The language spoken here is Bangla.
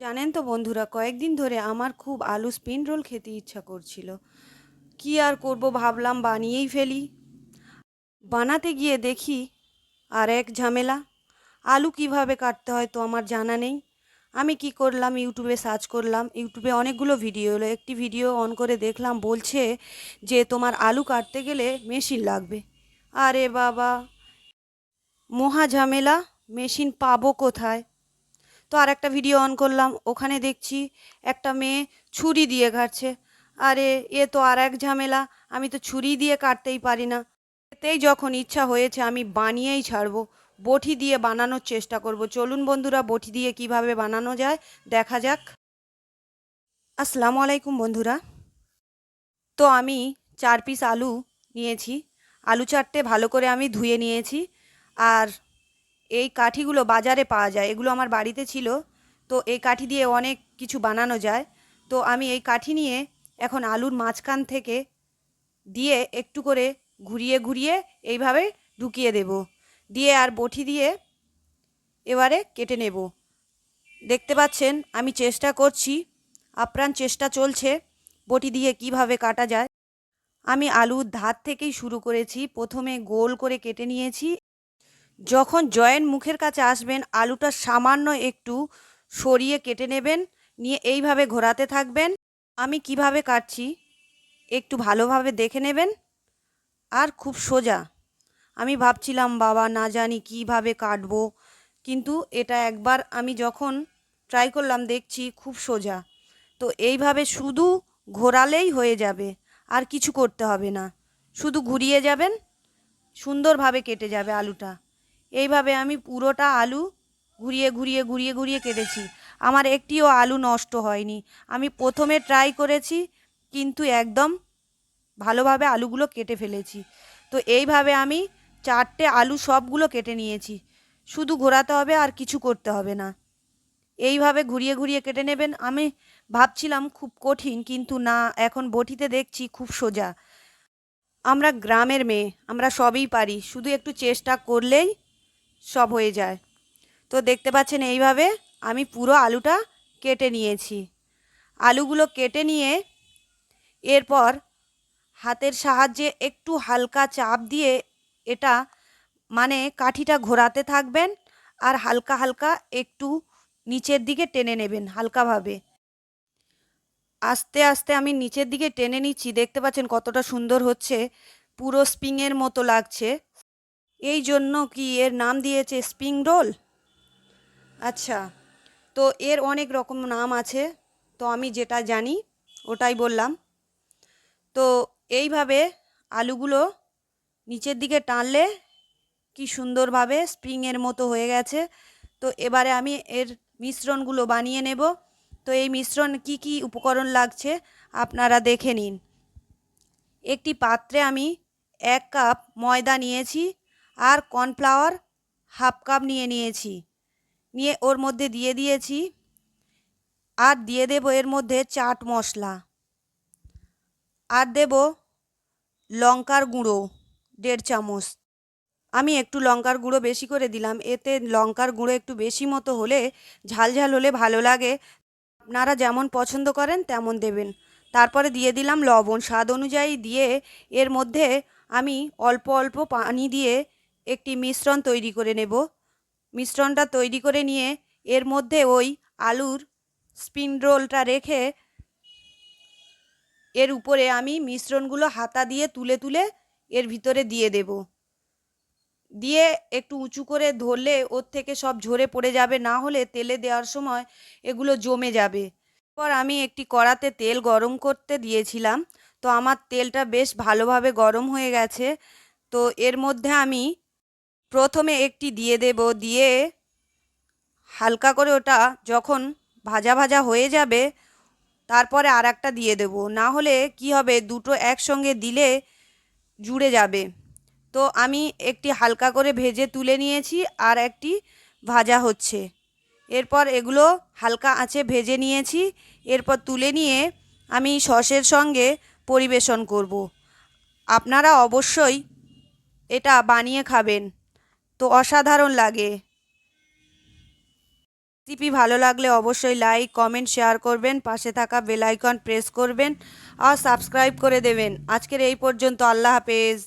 জানেন তো বন্ধুরা, কয়েকদিন ধরে আমার খুব আলু স্পিন রোল খেতে ইচ্ছা করছিল। কি আর করব ভাবলাম, বানিয়েই ফেলি। বানাতে গিয়ে দেখি আর এক ঝামেলা। আলু কীভাবে কাটতে হয় তো আমার জানা নেই। আমি কি করলাম, ইউটিউবে সার্চ করলাম। ইউটিউবে অনেকগুলো ভিডিও এলো। একটি ভিডিও অন করে দেখলাম, বলছে যে তোমার আলু কাটতে গেলে মেশিন লাগবে। আরে বাবা, মহা ঝামেলা মেশিন পাবো কোথায়? তো আর একটা ভিডিও অন করলাম। ওখানে দেখছি একটা মেয়ে ছুরি দিয়ে কাটছে। আরে, এ তো আর এক ঝামেলা। আমি তো ছুরি দিয়ে কাটতেই পারি না। এতেই যখন ইচ্ছা হয়েছে, আমি বানিয়েই ছাড়বো। বটি দিয়ে বানানোর চেষ্টা করব। চলুন বন্ধুরা, বটি দিয়ে কীভাবে বানানো যায়, দেখা যাক। আসসালামু আলাইকুম বন্ধুরা। তো আমি চার পিস আলু নিয়েছি। আলু চারটে ভালো করে আমি ধুয়ে নিয়েছি। আর এই কাঠিগুলো বাজারে পাওয়া যায়, এগুলো আমার বাড়িতে ছিল, তো এই কাঠি দিয়ে অনেক কিছু বানানো যায়। তো আমি এই কাঠি নিয়ে এখন আলুর মাঝখান থেকে দিয়ে একটু করে ঘুরিয়ে ঘুরিয়ে এইভাবে ঢুকিয়ে দেব। দিয়ে আর বটি দিয়ে এবারে কেটে নেব। দেখতে পাচ্ছেন, আমি চেষ্টা করছি, আপ্রাণ চেষ্টা চলছে, বটি দিয়ে কীভাবে কাটা যায়। আমি আলুর ধার থেকেই শুরু করেছি, প্রথমে গোল করে কেটে নিয়েছি যখন জয়েন্ট মুখের কাছে আসবেন, আলুটা সামান্য একটু সরিয়ে কেটে নেবেন, নিয়ে এইভাবে ঘোরাতে থাকবেন। আমি কীভাবে কাটছি, একটু ভালোভাবে দেখে নেবেন। আর খুব সোজা। আমি ভাবছিলাম, বাবা, না জানি কীভাবে কাটবো। কিন্তু এটা একবার আমি যখন ট্রাই করলাম, দেখছি খুব সোজা। তো এইভাবে শুধু ঘোরালেই হয়ে যাবে, আর কিছু করতে হবে না। শুধু ঘুরিয়ে যাবেন, সুন্দরভাবে কেটে যাবে আলুটা। এইভাবে আমি পুরোটা আলু ঘুরিয়ে ঘুরিয়ে ঘুরিয়ে ঘুরিয়ে কেটেছি। আমার একটিও আলু নষ্ট হয়নি। আমি প্রথমে ট্রাই করেছি, কিন্তু একদম ভালোভাবে আলুগুলো কেটে ফেলেছি। তো এইভাবে আমি চারটে আলু সবগুলো কেটে নিয়েছি। শুধু ঘোরাতে হবে আর কিছু করতে হবে না। এইভাবে ঘুরিয়ে ঘুরিয়ে কেটে নেবেন। আমি ভাবছিলাম খুব কঠিন, কিন্তু না, এখন বটিতে দেখছি খুব সোজা। আমরা গ্রামের মেয়ে, আমরা সবই পারি। শুধু একটু চেষ্টা করলেই সব হয়ে যায়। তো দেখতে পাচ্ছেন এইভাবে আমি পুরো আলুটা কেটে নিয়েছি। আলুগুলো কেটে নিয়ে এরপর হাতের সাহায্যে একটু হালকা চাপ দিয়ে এটা মানে কাঠিটা ঘোরাতে থাকবেন আর হালকা হালকা একটু নিচের দিকে টেনে নেবেন হালকাভাবে। আস্তে আস্তে আমি নিচের দিকে টেনে নিচ্ছি। দেখতে পাচ্ছেন কতটা সুন্দর হচ্ছে। পুরো স্প্রিংয়ের মতো লাগছে। এই জন্য কি এর নাম দিয়েছে স্প্রিং রোল? আচ্ছা তো এর অনেক রকম নাম আছে, তো আমি যেটা জানি ওটাই বললাম। তো এইভাবে আলুগুলো নিচের দিকে টানলে কি সুন্দরভাবে স্প্রিংয়ের মতো হয়ে গেছে। তো এবারে আমি এর মিশ্রণগুলো বানিয়ে নেব। তো এই মিশ্রণ কি কি উপকরণ লাগছে আপনারা দেখে নিন। একটি পাত্রে আমি এক কাপ ময়দা নিয়েছি আর কর্নফ্লাওয়ার হাফ কাপ নিয়ে নিয়েছি। নিয়ে ওর মধ্যে দিয়ে দিয়েছি। আর দিয়ে দেব এর মধ্যে চাট মশলা। আর দেব লঙ্কার গুঁড়ো, দেড় চামচ। আমি একটু লঙ্কার গুঁড়ো বেশি করে দিলাম। এতে লঙ্কার গুঁড়ো একটু বেশি মতো হলে ঝাল ঝাল হলে ভালো লাগে। আপনারা যেমন পছন্দ করেন তেমন দেবেন। তারপরে দিয়ে দিলাম লবণ। স্বাদ অনুযায়ী দিয়ে এর মধ্যে আমি অল্প অল্প পানি দিয়ে একটি মিশ্রণ তৈরি করে নেব। মিশ্রণটা তৈরি করে নিয়ে এর মধ্যে ওই আলুর স্পিন রোলটা রেখে এর উপরে আমি মিশ্রণগুলো হাতা দিয়ে তুলে তুলে এর ভিতরে দিয়ে দেব। দিয়ে একটু উঁচু করে ধরলে ওর থেকে সব ঝরে পড়ে যাবে, না হলে তেলে দেওয়ার সময় এগুলো জমে যাবে। পর আমি একটি কড়াতে তেল গরম করতে দিয়েছিলাম। তো আমার তেলটা বেশ ভালোভাবে গরম হয়ে গেছে। তো এর মধ্যে আমি প্রথমে একটি দিয়ে দেব, দিয়ে হালকা করে ওটা যখন ভাজা ভাজা হয়ে যাবে, তারপরে আর একটা দিয়ে দেব। না হলে কি হবে, দুটো একসঙ্গে দিলে জুড়ে যাবে। তো আমি একটি হালকা করে ভেজে তুলে নিয়েছি আর একটি ভাজা হচ্ছে। এরপর এগুলো হালকা আঁচে ভেজে নিয়েছি। এরপর তুলে নিয়ে আমি সসের সঙ্গে পরিবেশন করব। আপনারা অবশ্যই এটা বানিয়ে খাবেন। তো অসাধারণ লাগে। রেসিপি ভালো লাগলে অবশ্যই লাইক, কমেন্ট, শেয়ার করবেন। পাশে থাকা বেলাইকন প্রেস করবেন আর সাবস্ক্রাইব করে দেবেন। আজকের এই পর্যন্ত আল্লাহ হাফেজ।